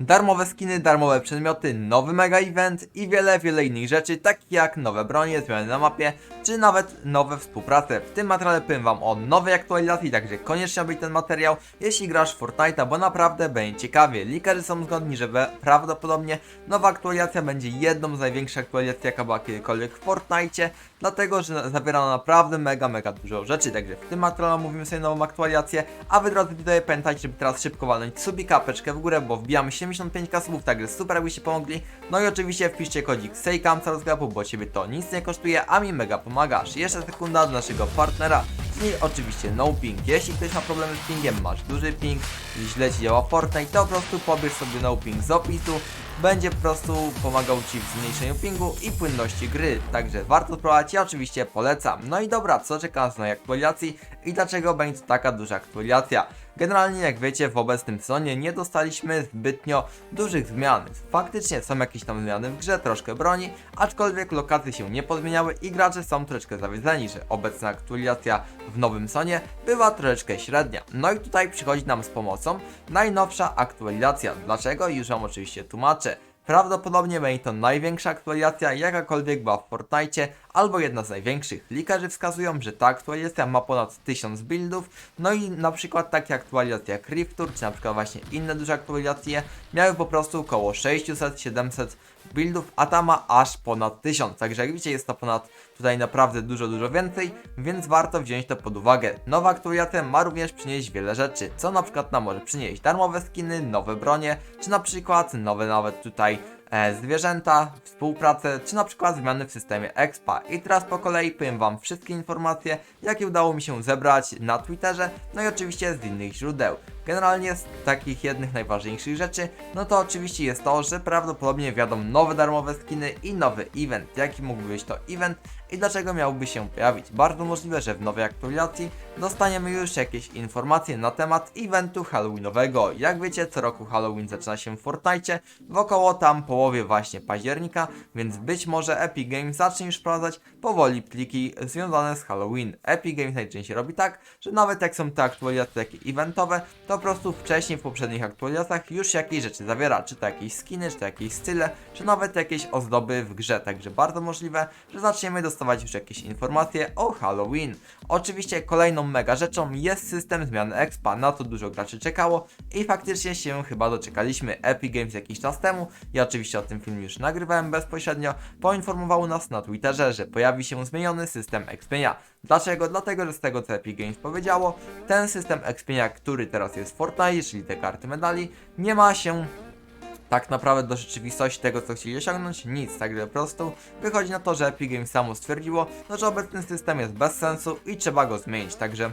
Darmowe skiny, darmowe przedmioty, nowy mega event i wiele, wiele innych rzeczy, takich jak nowe bronie, zmiany na mapie, czy nawet nowe współprace. W tym materiale powiem Wam o nowej aktualizacji, także koniecznie obejrzyj ten materiał, jeśli grasz w Fortnite'a, bo naprawdę będzie ciekawie. Likerzy są zgodni, że prawdopodobnie nowa aktualizacja będzie jedną z największych aktualizacji, jaka była kiedykolwiek w Fortnite'cie, dlatego, że zawiera naprawdę mega, mega dużo rzeczy, także w tym materiale mówimy sobie nową aktualizację, a wy drodzy widzowie pamiętajcie, żeby teraz szybko walnąć subika, w górę, bo wbijamy 75k subów, także super jakbyście pomogli, no i oczywiście wpiszcie kodzik SEJKAMCA do sklepu, bo ciebie to nic nie kosztuje, a mi mega pomagasz. Jeszcze sekunda do naszego partnera, czyli oczywiście NoPing. Jeśli ktoś ma problemy z pingiem, masz duży ping, źle ci działa Fortnite, to po prostu pobierz sobie NoPing z opisu, będzie po prostu pomagał Ci w zmniejszeniu pingu i płynności gry, także warto spróbować, oczywiście polecam. No i dobra, co czeka nas na aktualizacji i dlaczego będzie taka duża aktualizacja? Generalnie jak wiecie w obecnym sezonie nie dostaliśmy zbytnio dużych zmian. Faktycznie są jakieś tam zmiany w grze, troszkę broni, aczkolwiek lokacje się nie pozmieniały i gracze są troszeczkę zawiedzeni, że obecna aktualizacja w nowym sezonie bywa troszeczkę średnia. No i tutaj przychodzi nam z pomocą najnowsza aktualizacja. Dlaczego? Już Wam oczywiście tłumaczę. Prawdopodobnie będzie to największa aktualizacja jakakolwiek była w Fortnite, albo jedna z największych. Likerzy wskazują, że ta aktualizacja ma ponad 1000 buildów, no i na przykład takie aktualizacje jak Rift Tour, czy na przykład właśnie inne duże aktualizacje miały po prostu około 600-700 buildów, a ta ma aż ponad 1000, także jak widzicie jest to ponad tutaj naprawdę dużo, dużo więcej, więc warto wziąć to pod uwagę. Nowa aktualizacja ma również przynieść wiele rzeczy, co na przykład nam może przynieść darmowe skiny, nowe bronie, czy na przykład nowe nawet tutaj zwierzęta, współpracę, czy na przykład zmiany w systemie Expa. I teraz po kolei powiem Wam wszystkie informacje, jakie udało mi się zebrać na Twitterze, no i oczywiście z innych źródeł. Generalnie z takich jednych najważniejszych rzeczy, no to oczywiście jest to, że prawdopodobnie wiadą nowe darmowe skiny i nowy event. Jaki mógłby być to event i dlaczego miałby się pojawić? Bardzo możliwe, że w nowej aktualizacji dostaniemy już jakieś informacje na temat eventu halloweenowego. Jak wiecie, co roku Halloween zaczyna się w Fortnite w około tam połowie właśnie października, więc być może Epic Games zacznie już wprowadzać powoli pliki związane z Halloween. Epic Games najczęściej robi tak, że nawet jak są te aktualizacje takie eventowe, to po prostu wcześniej w poprzednich aktualizacjach już jakieś rzeczy zawiera, czy to jakieś skiny, czy to jakieś style, czy nawet jakieś ozdoby w grze, także bardzo możliwe, że zaczniemy dostawać już jakieś informacje o Halloween. Oczywiście kolejną mega rzeczą jest system zmiany expa, na to dużo graczy czekało i faktycznie się chyba doczekaliśmy. Epic Games jakiś czas temu, ja oczywiście o tym filmie już nagrywałem bezpośrednio, poinformowało nas na Twitterze, że pojawi się zmieniony system expienia. Dlaczego? Dlatego, że z tego co Epic Games powiedziało, ten system expienia, który teraz jest w Fortnite, czyli te karty medali, nie ma się tak naprawdę do rzeczywistości tego, co chcieli osiągnąć, nic. Tak po prostu wychodzi na to, że Epic Games samo stwierdziło, no, że obecny system jest bez sensu i trzeba go zmienić. Także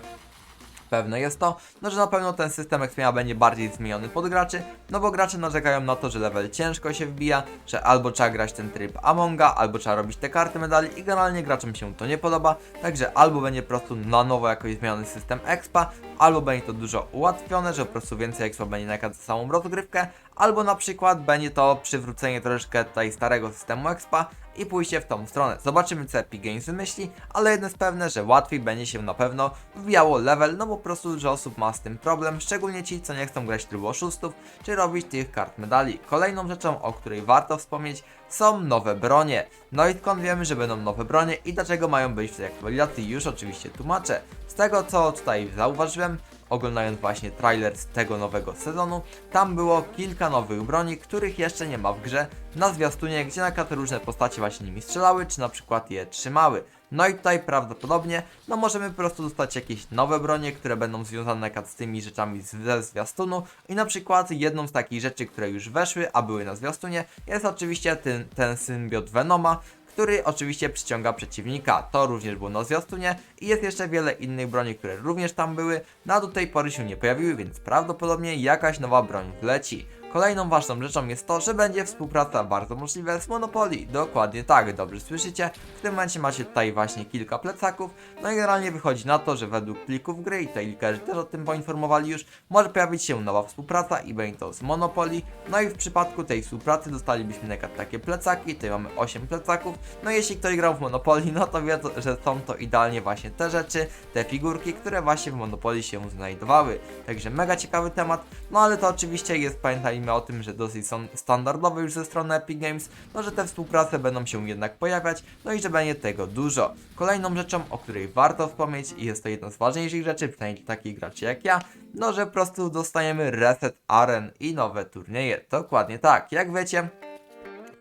pewne. Jest to, no że na pewno ten system expienia będzie bardziej zmieniony pod graczy, no bo gracze narzekają na to, że level ciężko się wbija, że albo trzeba grać ten tryb Amonga, albo trzeba robić te karty medali i generalnie graczom się to nie podoba, także albo będzie po prostu na nowo jakoś zmieniony system expa, albo będzie to dużo ułatwione, że po prostu więcej expa będzie na każdą samą rozgrywkę, albo na przykład będzie to przywrócenie troszeczkę tutaj starego systemu expa i pójście w tą stronę. Zobaczymy co Epic Games wymyśli, ale jedno jest pewne, że łatwiej będzie się na pewno wbijało level, no bo po prostu dużo osób ma z tym problem, szczególnie ci, co nie chcą grać trybu oszustów, czy robić tych kart medali. Kolejną rzeczą, o której warto wspomnieć, są nowe bronie. No i skąd wiemy, że będą nowe bronie i dlaczego mają być w tej aktualizacji, już oczywiście tłumaczę. Z tego co tutaj zauważyłem, oglądając właśnie trailer z tego nowego sezonu, tam było kilka nowych broni, których jeszcze nie ma w grze, na zwiastunie, gdzie na różne postacie właśnie nimi strzelały, czy na przykład je trzymały. No i tutaj prawdopodobnie, no możemy po prostu dostać jakieś nowe bronie, które będą związane z tymi rzeczami ze zwiastunu i na przykład jedną z takich rzeczy, które już weszły, a były na zwiastunie, jest oczywiście ten, ten symbiot Venoma, który oczywiście przyciąga przeciwnika. To również było na zwiastunie i jest jeszcze wiele innych broni, które również tam były, no a do tej pory się nie pojawiły, więc prawdopodobnie jakaś nowa broń wleci. Kolejną ważną rzeczą jest to, że będzie współpraca bardzo możliwe z Monopoly. Dokładnie tak, dobrze słyszycie. W tym momencie macie tutaj właśnie kilka plecaków. No i generalnie wychodzi na to, że według plików gry, i tutaj likerzy też o tym poinformowali już, może pojawić się nowa współpraca i będzie to z Monopoly. No i w przypadku tej współpracy dostalibyśmy na takie plecaki, tutaj mamy 8 plecaków. No i jeśli ktoś grał w Monopoly, no to wie, że są to idealnie właśnie te rzeczy, te figurki, które właśnie w Monopoly się znajdowały. Także mega ciekawy temat, no ale to oczywiście jest, pamiętajmy, mówimy o tym, że dosyć są standardowe już ze strony Epic Games, no że te współprace będą się jednak pojawiać, no i że będzie tego dużo. Kolejną rzeczą, o której warto wspomnieć i jest to jedna z ważniejszych rzeczy, przynajmniej takich graczy jak ja, no że po prostu dostajemy reset aren i nowe turnieje. Dokładnie tak, jak wiecie,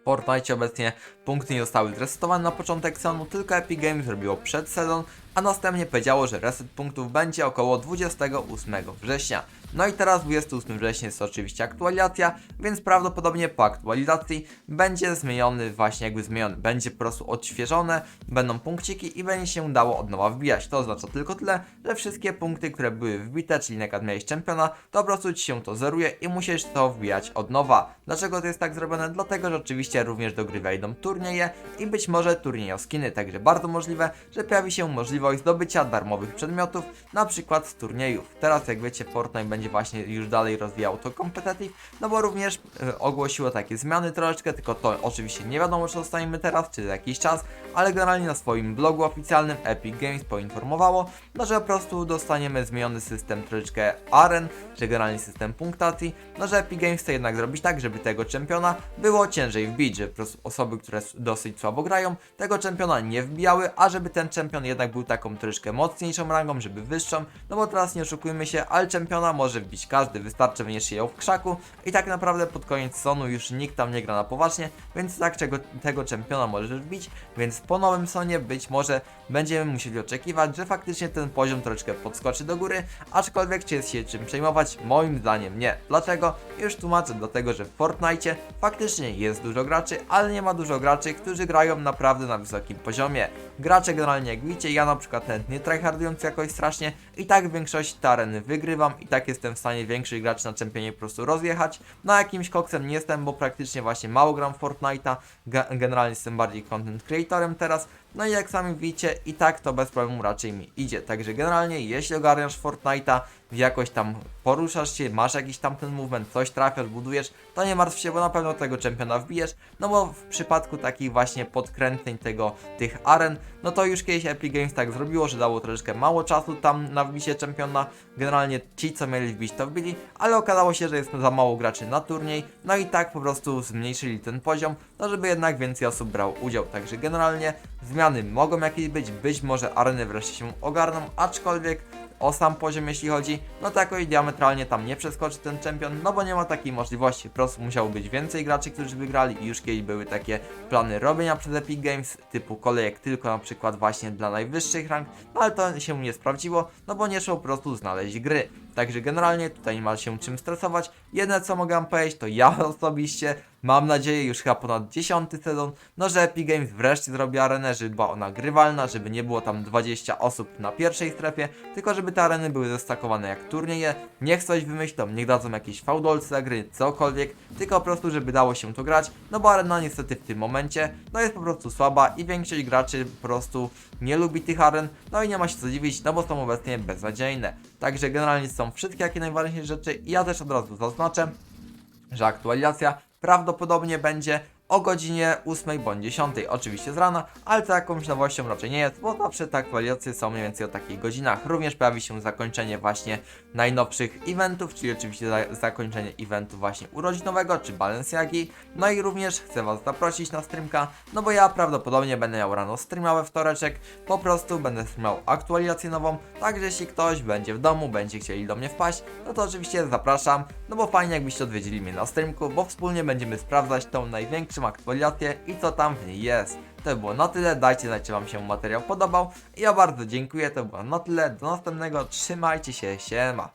w Fortnite obecnie punkty nie zostały zresetowane na początek sezonu, tylko Epic Games zrobiło przedsezon, a następnie powiedziało, że reset punktów będzie około 28 września. No i teraz 28 września jest oczywiście aktualizacja, więc prawdopodobnie po aktualizacji będzie zmieniony właśnie jakby zmieniony, będzie po prostu odświeżone, będą punkciki i będzie się dało od nowa wbijać. To oznacza tylko tyle, że wszystkie punkty, które były wbite, czyli na przykład miałeś czempiona, to po prostu ci się to zeruje i musisz to wbijać od nowa. Dlaczego to jest tak zrobione? Dlatego, że oczywiście również do gry wejdą turnieje i być może turnieje o skiny, także bardzo możliwe, że pojawi się możliwość zdobycia darmowych przedmiotów, na przykład z turniejów. Teraz jak wiecie Fortnite będzie właśnie już dalej rozwijał to competitive, no bo również e, ogłosiło takie zmiany troszeczkę, tylko to oczywiście nie wiadomo czy dostaniemy teraz, czy za jakiś czas, ale generalnie na swoim blogu oficjalnym Epic Games poinformowało, no że po prostu dostaniemy zmieniony system troszeczkę aren, czy generalnie system punktacji, no że Epic Games chce jednak zrobić tak, żeby tego czempiona było ciężej wbić, że po prostu osoby, które dosyć słabo grają, tego czempiona nie wbijały, a żeby ten czempion jednak był taką troszeczkę mocniejszą rangą, żeby wyższą, no bo teraz nie oszukujmy się, ale czempiona może wbić każdy, wystarczy wynieść ją w krzaku i tak naprawdę pod koniec sezonu już nikt tam nie gra na poważnie, więc tak czego, tego czempiona możesz wbić, więc po nowym sonie być może będziemy musieli oczekiwać, że faktycznie ten poziom troszeczkę podskoczy do góry, aczkolwiek czy jest się czym przejmować? Moim zdaniem nie. Dlaczego? Już tłumaczę, dlatego że w Fortnite faktycznie jest dużo graczy, ale nie ma dużo graczy, którzy grają naprawdę na wysokim poziomie. Gracze generalnie jak widzicie, ja na przykład ten nie tryhardując jakoś strasznie. I tak w większości te areny wygrywam i tak jestem w stanie większość graczy na czempionie po prostu rozjechać. Na jakimś koksem nie jestem, bo praktycznie właśnie mało gram Fortnite'a, Ge- generalnie jestem bardziej content creatorem teraz, no i jak sami widzicie, i tak to bez problemu raczej mi idzie. Także generalnie, jeśli ogarniasz Fortnite'a, jakoś tam poruszasz się, masz jakiś tam ten movement, coś trafiasz, budujesz, to nie martw się, bo na pewno tego czempiona wbijesz. No bo w przypadku takich właśnie podkręceń tego, tych aren, no to już kiedyś Epic Games tak zrobiło, że dało troszeczkę mało czasu tam na wbicie czempiona. Generalnie ci, co mieli wbić, to wbili, ale okazało się, że jest za mało graczy na turniej, no i tak po prostu zmniejszyli ten poziom, no żeby jednak więcej osób brało udział. Także generalnie zmiany mogą jakieś być, być może areny wreszcie się ogarną, aczkolwiek o sam poziom jeśli chodzi, no to jakoś diametralnie tam nie przeskoczy ten czempion, no bo nie ma takiej możliwości, po prostu musiało być więcej graczy, którzy wygrali i już kiedyś były takie plany robienia przez Epic Games, typu kolejek tylko na przykład właśnie dla najwyższych rank, no ale to się nie sprawdziło, no bo nie szło po prostu znaleźć gry. Także generalnie tutaj nie ma się czym stresować. Jedyne co mogę powiedzieć, to ja osobiście mam nadzieję, już chyba ponad 10 sezon, no że Epic Games wreszcie zrobi arenę, żeby była ona grywalna, żeby nie było tam 20 osób na pierwszej strefie, tylko żeby te areny były zestakowane jak turnieje. Niech coś wymyślą, niech dadzą jakieś fałdolce gry, cokolwiek, tylko po prostu, żeby dało się to grać, no bo arena niestety w tym momencie, no jest po prostu słaba i większość graczy po prostu nie lubi tych aren, no i nie ma się co dziwić, no bo są obecnie beznadziejne. Także generalnie są wszystkie jakie najważniejsze rzeczy i ja też od razu zaznaczę, że aktualizacja prawdopodobnie będzie o godzinie 8 bądź 10, oczywiście z rana, ale to jakąś nowością raczej nie jest, bo zawsze te aktualizacje są mniej więcej o takich godzinach. Również pojawi się zakończenie właśnie najnowszych eventów, czyli oczywiście za zakończenie eventu właśnie urodzinowego, czy Balenciagi. No i również chcę Was zaprosić na streamka, no bo ja prawdopodobnie będę miał rano streama we wtoreczek, po prostu będę streamał aktualizację nową, także jeśli ktoś będzie w domu, będzie chcieli do mnie wpaść, no to oczywiście zapraszam, no bo fajnie jakbyście odwiedzili mnie na streamku, bo wspólnie będziemy sprawdzać tą największą aktualizację i co tam w niej jest. To by było na tyle, dajcie znać czy wam się materiał podobał ja bardzo dziękuję, to było na tyle, do następnego, trzymajcie się, siema.